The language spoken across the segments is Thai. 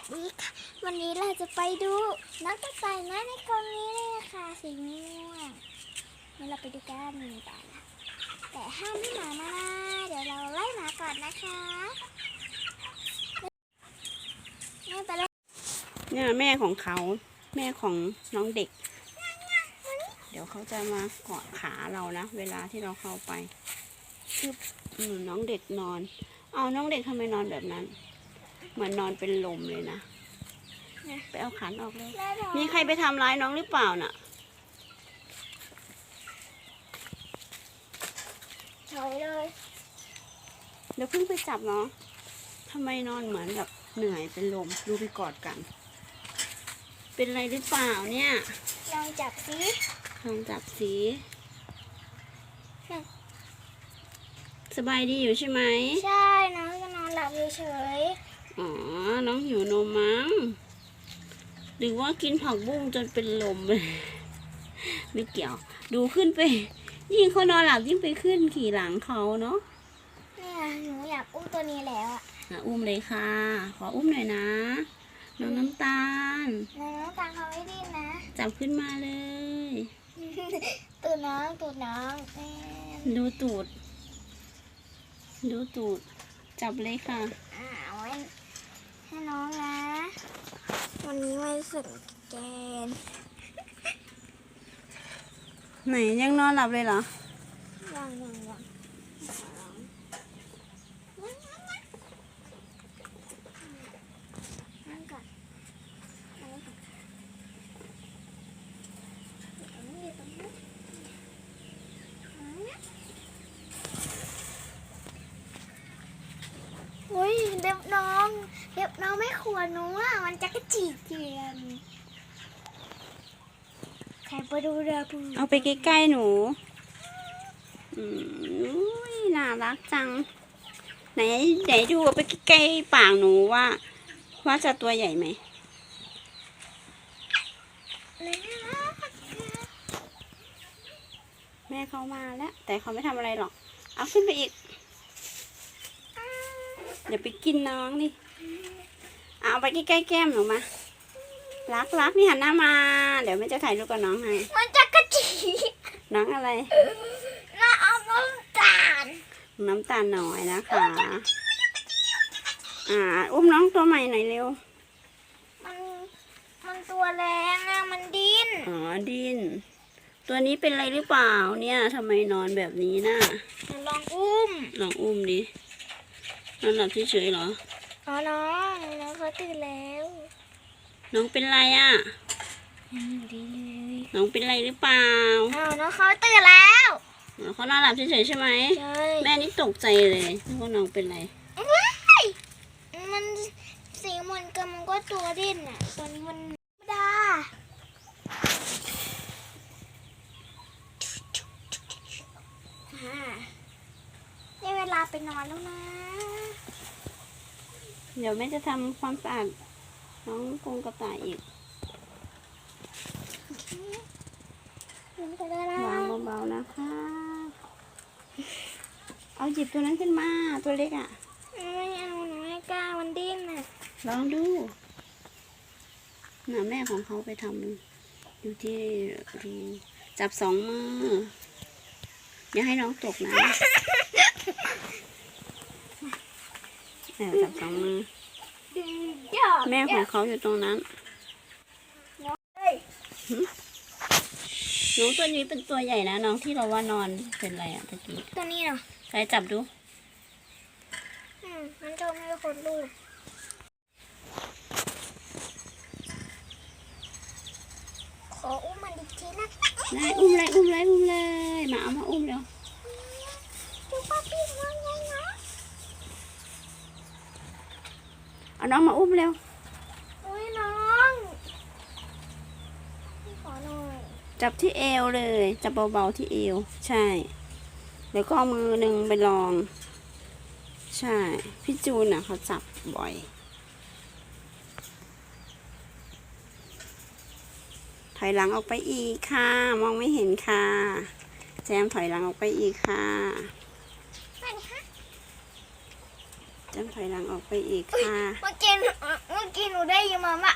วัสดีค่ะ วันนี้เราจะไปดูน้องกระต่ายน้อยในกรงนี้เลยนะคะสีม่วงนี่เราไปดูกันนี่แต่ละแต่ห้ามไม่หมามานะเดี๋ยวเราไล่หมาก่อนนะคะไม่ไปเลยเนี่ยแม่ของเขาแม่ของน้องเด็ก เดี๋ยวเขาจะมาเกาะขาเรานะ เวลาที่เราเข้าไปชึบอืมน้องเด็กนอน เอาน้องเด็กทำไมนอนแบบนั้น เหมือนนอนเป็นลมเลยนะ ไปเอาขันออกเลยแล้วเดี๋ยวมีใครไปทำร้ายน้องหรือเปล่าน่ะถอยเลย เดี๋ยวเพิ่งไปจับน้องทำไมนอนเหมือนแบบเหนื่อยเป็นลมดูไปกอดกัน เป็นอะไรหรือเปล่าเนี่ยลองจับสิลองจับสีสบายดีอยู่ใช่ไหม ใช่น้องก็นอนหลับเฉย อ๋อ น้องหิวนมมั้ง หรือว่ากินผักบุ้งจนเป็นลมเลยไม่เกี่ยว ดูขึ้นไป ยิ่งเขานอนหลับยิ่งไปขึ้นขี่หลังเขาเนาะๆเนี่ยหนูอยากอุ้มตัวนี้แล้วอะอะอุ้มเลยค่ะ ขออุ้มหน่อยนะน้องน้ำตาลน้องตามเขาไม่ดิ้นนะ จับขึ้นมาเลย ตูดน้องตูดน้องแม่ดูตูด ดูตูด จับเลยค่ะ อ่าเอาไว้ให้น้องนะ วันนี้ไม่สึกแกนไหนยังนอนหลับเลยเหรอ ยังยังยังนั่งก่อนนั่งก่อนเอานี่ตรงนี้อุ้ยเล็บน้อง เล็บน้องไม่ควรหนูอะมันจะกระจีเจียนใครไปดูเรือปูเอาไปใกล้ๆหนู อืมอุ้ยน่ารักจัง ไหนไหนดูเอาไปใกล้ๆปากหนูว่า ว่าจะตัวใหญ่ไหมแม่เขามาแล้ว แต่เขาไม่ทำอะไรหรอก เอาขึ้นไปอีกเดี๋ยวไปกินน้องดิ เอาไปใกล้ๆแก้มหนูมา รักรักนี่หันหน้ามา เดี๋ยวแม่จะถ่ายรูปกับน้องให้มันจะกระจีน้องอะไรน่าเอาน้ำตาล น้ำตาลน้อยนะคะ อ่า อุ้มน้องตัวใหม่หน่อยเร็ว มัน มันตัวแรงอะมันดิ้น อ๋อ ดิน ตัวนี้เป็นอะไรหรือเปล่าเนี่ยทำไมนอนแบบนี้นะ่ะ ลองอุ้ม ลองอุ้มดินอนหลับเฉยๆเหรอ อ๋อน้องน้องเขาตื่นแล้วน้องเป็นไรอะ่ะ ยังอยู่ดีเลยน้องเป็นไรหรือเปล่าอ้าวน้องเขาตื่นแล้วอ๋อเขานอนหลับเฉยๆใช่ไหม ใช่แม่นี่ตกใจเลยนึกว่าน้องเป็นไรมันสีเหมือนกันมันก็ตัวดิ้นอะตัวนี้มันธรรมดาอ่าได้เวลาไปนอนแล้วนะ เดี๋ยวแม่จะทำความสะอาดน้องกรงกระต่ายอีกลงไปเลยนะวางเบาๆนะคะ เอาหยิบตัวนั้นขึ้นมาตัวเล็กอะ ไม่เอาหนูไม่กล้ามันดิ้นอะ ลองดูน่ะแม่ของเขาไปทำอยู่ที่รูจับสองมืออย่าให้น้องตกนะเออ จับสองมือ แม่ของเขาอยู่ตรงนั้นเฮ้ยน้องตัวนี้เป็นตัวใหญ่นะน้องที่เราว่านอนเป็นอะไรอะตะกี้ตัวนี้เหรอใครจับดูอืมมันจะไม่คนลูกขออุ้มมันอีกทีนะได้อุ้มเลยอุ้มเลยอุ้มเลยมาเอามาอุ้มเร็วดูป้าพี่ว่าไงนะ เอาน้องมาอุ้มเร็วอุ้ยน้องขอหน่อยจับที่เอวเลย จับเบาๆที่เอว ใช่แล้วก็เอามือหนึ่งไปลอง ใช่ พี่จูนน่ะเขาจับบ่อยถอยหลังออกไปอีกค่ะ มองไม่เห็นค่ะ แจมถอยหลังออกไปอีกค่ะ ไปเลยฮะจำถอยหลังออกไปอีกค่ะเมื่อกี้เมื่อกี้หนูได้ยินมาว่า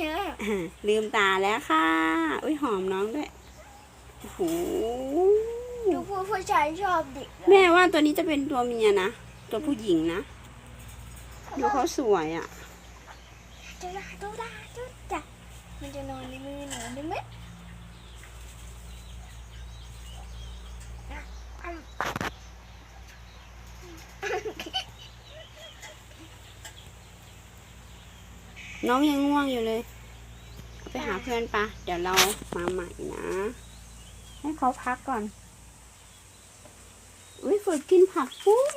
เยอะอ่าลืมตาแล้วค่ะ อุ้ยหอมน้องด้วยโอ้โหดูผู้ผู้ชายชอบเด็กแม่ว่าตัวนี้จะเป็นตัวเมียนะ ตัวผู้หญิงนะ ดูเขาสวยอะจุดาจุดาจุดามันจะนอนในมือหนูได้ไหมอะอะ น้องยังง่วงอยู่เลยเอาไปหาเพื่อนปะเดี๋ยวเรามาใหม่นะ ให้เขาพักก่อน อุ้ยฝึกกินผักบุ้ง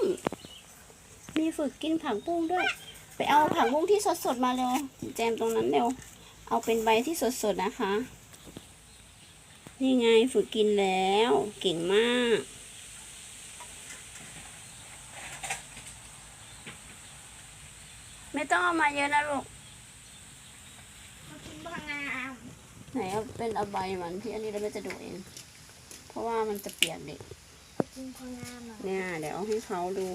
มีฝึกกินผักบุ้งด้วย ไปเอาผักบุ้งที่สดๆมาเร็ว แจมตรงนั้นเร็ว เอาเป็นใบที่สดๆนะคะ นี่ไงฝึกกินแล้ว เก่งมากไม่ต้องเอามาเยอะนะลูก มากินบางงาม ไหนเอาเป็นเอาใบมันที่อันนี้เราไม่จะดูเอง เพราะว่ามันจะเปียกเด็กมากินบางงามหน่อยเนี่ย เดี๋ยวเอาให้เขาดู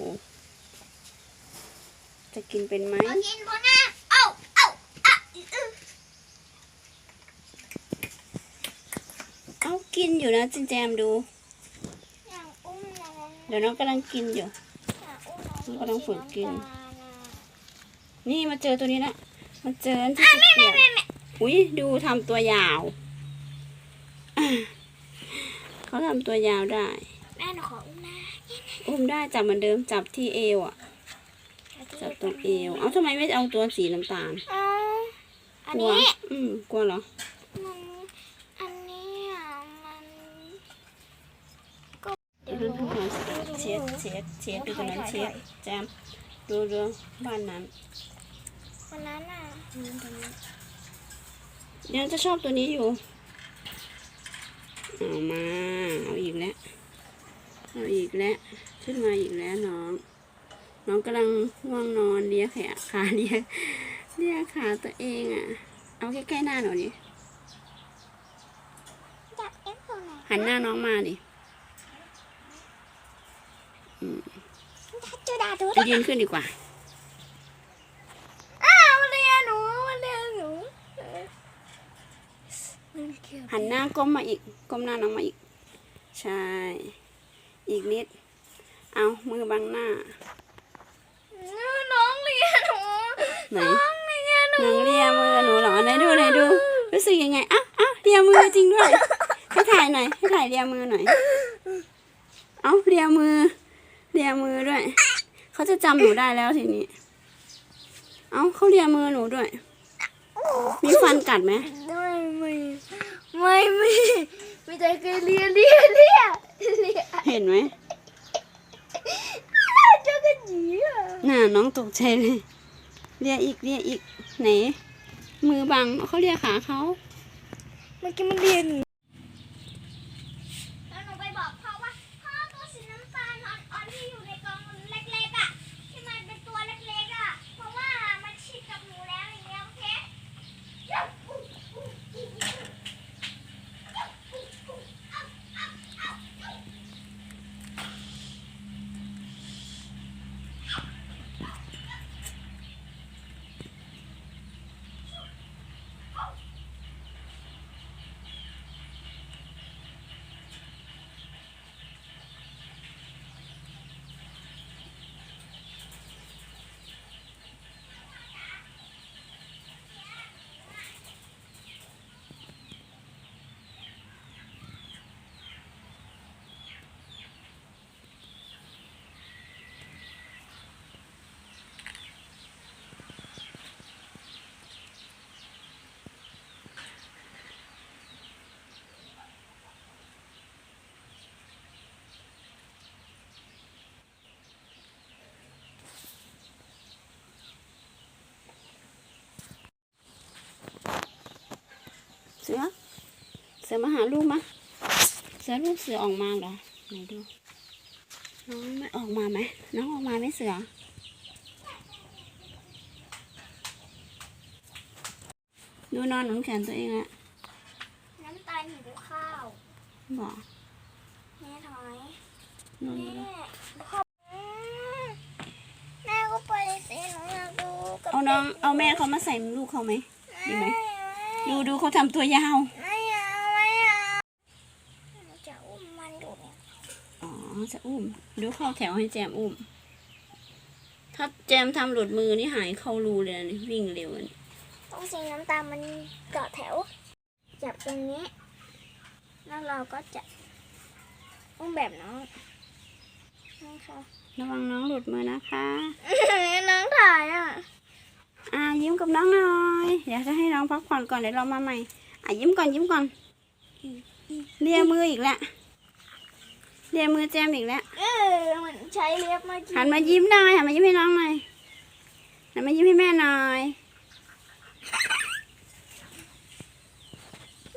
จะกินเป็นไหมมากินบางงามเอ้าเอ้าอะอื้อเอากินอยู่นะจินแจมดูอย่างอุ้มน้องเดี๋ยวน้องกำลังกินอยู่อย่างอุ้มน้องก็ต้องฝึกกินสีำตาลน่ะนี่มาเจอตัวนี้ละมาเจออันที่จะเปียก อุ้ยดูทำตัวยาวอะเขาทำตัวยาวได้ แม่หนูขออุ้มนะอุ้มได้จับเหมือนเดิมจับที่เอวอะ จับตรงเอว เอาทำไมไม่เอาตัวสีน้ำตาลเอาอันกลัวนี้อืมกลัวเหรอ มันอันนี้อะมันก็เดี๋ยวดูเช็ดเช็ดเช็ดดูตรงนั้นเช็ดแจมดูดูบ้านนั้นวันนั้นอะ ยังจะชอบตัวนี้อยู่เอามา เอาอีกแล้ว เอาอีกแล้ว ขึ้นมาอีกแล้วน้อง น้องกำลังง่วงนอนเลียแขนขาเลียเลียขาตัวเองอะ เอาใกล้ๆหน้าหน่อยดิจับเอ็กซ์ตัวไหนหันหน้าน้องมาดิจุดาดูจะยืนขึ้นดีกว่า อ้าวมันเรียนหนูมันเรียนหนูเออมันเกี่ยว หันหน้าก้มมาอีก ก้มหน้าน้องมาอีก ใช่ อีกนิด เอามือบังหน้า น้องเรียนหนูไหน น้องเรียนหนูน้องเลียมือหนูเหรอไหนดูไหนดู รู้สึกยังไงอะอะเลียมือจริงด้วย ให้ถ่ายหน่อย ให้ถ่ายเลียมือหน่อย เอาเลียมือ เลียมือด้วย เขาจะจำหนูได้แล้วทีนี้ เอาเขาเลียมือหนูด้วย มีฟันกัดไหม ไม่ไม่ ไม่ไม่ไม่ใจเคยเรียนเรียนเรียนเรียนเห็นไหมเจ้ากันหยีอะน่าน้องตกใจเลย เลียอีกเลียอีกไหน มือบังเขาเลียขาเขา เมื่อกี้มันเรียนแล้วหนูไปบอกพ่อว่าพ่อตัวสีน้ำตาลอ่อนๆที่อยู่ในกล่องเล็กๆอะที่มันเป็นตัวเล็กๆอะเพราะว่ามันชิดกับหนูแล้วอย่างเงี้ยโอเค เสือ เสือมาหาลูกมะเสือลูกเสือออกมาเหรอไหนดูน้องไม่ออกมาไหมน้องออกมาไหมเสือดูนอนหนุนแขนตัวเองอะน้ำตาลหิวข้าวบอกแม่ถอยนอนแม่ดูพ่อแม่ก็เอาน้องเอาแม่เขามาใส่ลูกเขาไหมดีไหมดูดูเขาทำตัวยาวไม่เอาไม่เอาจะอุ้มมันอยู่เนี่ย อ๋อจะอุ้มดูเข้าแถวให้แจมอุ้ม ถ้าแจมทำหลุดมือนี่หายเข้ารูเลยนะนี่วิ่งเร็วอะนี่ต้องสีน้ำตาลมันเกาะแถว จับตรงนี้ แล้วเราก็จะอุ้มแบบน้องนะคะระวังน้องหลุดมือนะคะนี่น้องถ่ายอะ อ่ายิ้มกับน้องหน่อยเดี๋ยวจะให้น้องพักผ่อนก่อนเดี๋ยวเรามาใหม่ อะยิ้มก่อนยิ้มก่อนเลียมืออีกแล้ว เลียมือแจมอีกแล้ว เออมันใช้เล็บเมื่อกี้หันมายิ้มหน่อยหันมายิ้มให้น้องหน่อยหันมายิ้มให้แม่หน่อย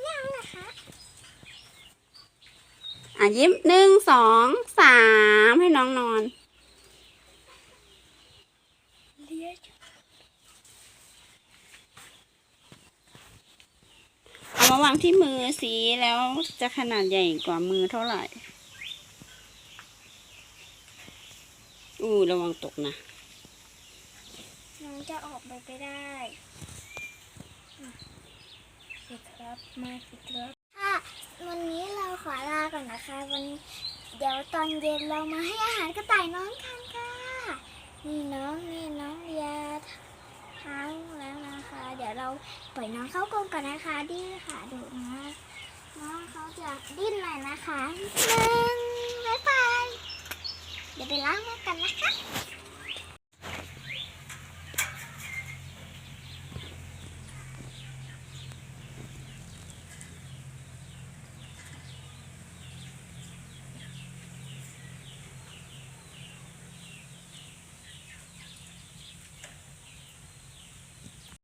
ยังนะคะอะยิ้มหนึ่งสองสามให้น้องนอนเลี้ยงเอามาวางที่มือสีแล้วจะขนาดใหญ่กว่ามือเท่าไหร่ อู้ระวังตกนะ น้องจะออกไปไปได้สิครับมาสิครับค่ะวันนี้เราขอลาก่อนนะคะ วันนี้เดี๋ยวตอนเย็นเรามาให้อาหารกระต่ายน้องกันค่ะ นี่น้องนี่น้องเลียทั้งแล้วนะคะ เดี๋ยวเราปล่อยน้องเข้ากรงก่อนนะคะดื้อค่ะดุนะน้องเขาจะดิ้นหน่อยนะคะหนึ่งบ๊ายบาย